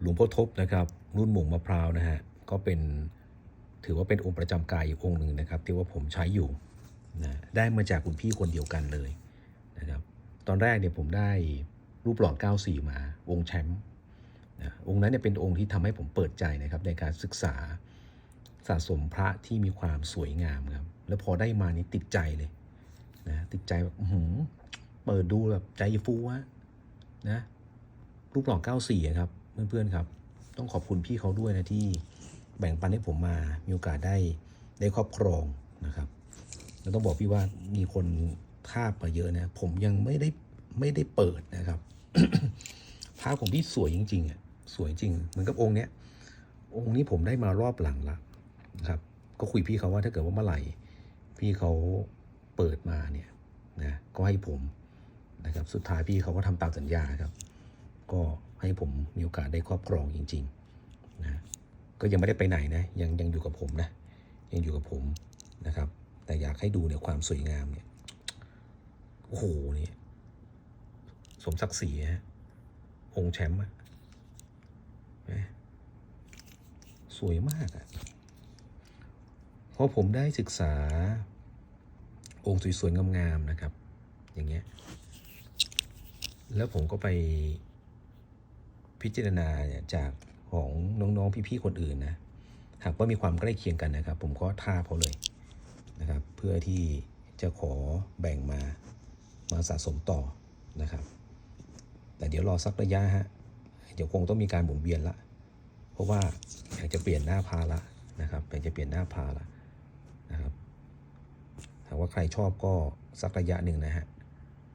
หลวงพ่อทบนะครับ รุ่นหม่งมะพร้าวนะฮะก็เป็นถือว่าเป็นองค์ประจำกายอีกองค์หนึ่งนะครับที่ว่าผมใช้อยู่นะได้มาจากคุณพี่คนเดียวกันเลยนะครับตอนแรกเนี่ยผมได้รูปหล่อ94 มา องค์แชมป์นะองค์นั้นเนี่ยเป็นองค์ที่ทำให้ผมเปิดใจนะครับในการศึกษาสะสมพระที่มีความสวยงามครับแล้วพอได้มานี่ติดใจเลยนะติดใจแบบหือเปิดดูแบบใจฟูวะนะรูปหล่อ94ครับ เพื่อนๆครับ ต้องขอบคุณพี่เขาด้วยนะที่แบ่งปันให้ผมมามีโอกาสได้ได้ครอบครองนะครับแล้วต้องบอกพี่ว่ามีคนทาบมาเยอะนะ ผมยังไม่ได้ไม่ได้เปิดนะครับพระผมที่สวยจริงๆอะสวยจริงเหมือนกับองค์เนี้ยองค์นี้ผมได้มารอบหลังละนะครับ ก็คุยพี่เขาว่าถ้าเกิดว่าเมื่อไหร่ พี่เขาเปิดมาเนี่ยนะก็ให้ผมนะครับ สุดท้ายพี่เขาก็ทำตามสัญญาครับ ก็ ให้ผมมีโอกาสได้ครอบครองจริงๆนะก็ยังไม่ได้ไปไหนนะยังยังอยู่กับผมนะยังอยู่กับผมนะครับ แต่อยากให้ดูเนี่ยความสวยงามเนี่ยโอ้โหเนี่ยสมศักดิ์ศรีฮะองค์แชมป์อะนไหมสวยมากอะเพอผมได้ศึกษาองค์สวยๆงามๆนะครับ อย่างเงี้ย แล้วผมก็ไป พิจารณาเนี่ยจากของน้องๆพี่ๆคนอื่นนะหากว่ามีความใกล้เคียงกันนะครับ ผมก็ท่าเขาเลยนะครับ เพื่อที่จะขอแบ่งมามาสะสมต่อนะครับ แต่เดี๋ยวรอสักระยะฮะเดี๋ยวคงต้องมีการหมุนเวียนละ เพราะว่าอยากจะเปลี่ยนหน้าพาละนะครับอยากจะเปลี่ยนหน้าพาละนะครับหากว่าใครชอบก็สักระยะหนึ่งนะฮะ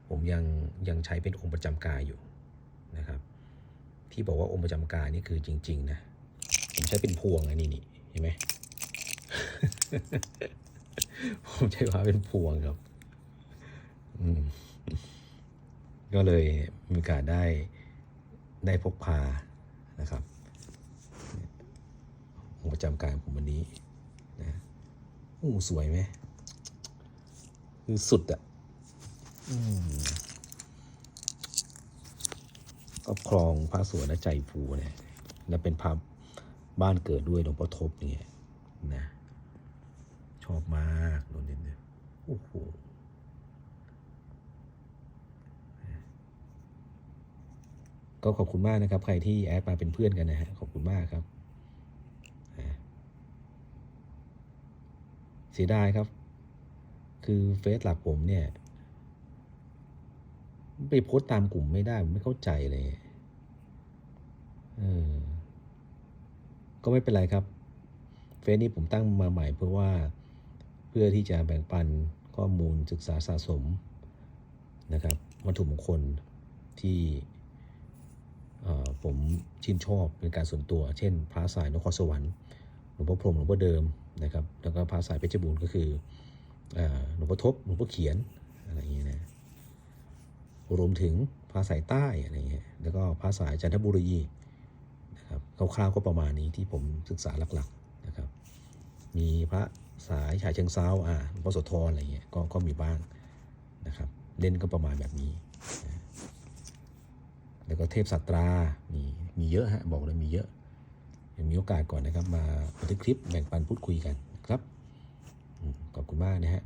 ผมยังยังใช้เป็นองค์ประจำกายอยู่ ที่บอกว่าองค์ประจำกายนี่คือจริง ๆ นะ ผมใช้เป็นพวงอันนี้นี่เห็นไหมผมใช้ว่าเป็นพวงครับอืมก็เลยมีโอกาสได้ได้พกพานะครับองค์ประจำกายของผมวันนี้นะโอ้สวยไหมคือสุดอะ ก็ครองพระสวนและใจฟูเนี่ยและเป็นพระบ้านเกิดด้วยหลวงพ่อทบเนี่ยนะชอบมากโดนเด่นเนี่ยโอ้โหก็ขอบคุณมากนะครับ ใครที่แอดมาเป็นเพื่อนกันนะฮะขอบคุณมากครับเสียดายครับ คือเฟซหลักผมเนี่ย ไปโพสต์ตามกลุ่มไม่ได้ไม่เข้าใจเลยเออก็ไม่เป็นไรครับ เฟซนี้ผมตั้งมาใหม่เพื่อว่าเพื่อที่จะแบ่งปันข้อมูลศึกษาสะสมนะครับวัตถุมงคลที่เอ่อผมชื่นชอบเป็นการส่วนตัว เช่น พระสายนครสวรรค์หลวงพ่อพรหมหลวงพ่อเดิมนะครับ แล้วก็พระสายเพชรบูรณ์ก็คือเอ่อหลวงพ่อทบหลวงพ่อเขียนอะไรอย่างเงี้ย รวมถึงภาษาใต้อะไรเงี้ยแล้วก็ภาษาจันทบุรีนะครับคร่าวๆก็ประมาณนี้ที่ผมศึกษาหลักๆนะครับ มีพระสายฉายเชิงเซาอ่าหลวงพ่อโสธรอะไรเงี้ยก็ก็มีบ้างนะครับเล่นก็ประมาณแบบนี้ แล้วก็เทพสัตรามีมีเยอะฮะบอกเลยมีเยอะยังมีโอกาสก่อนนะครับ มาบันทึกคลิปแบ่งปันพูดคุยกันครับขอบคุณมากนะฮะ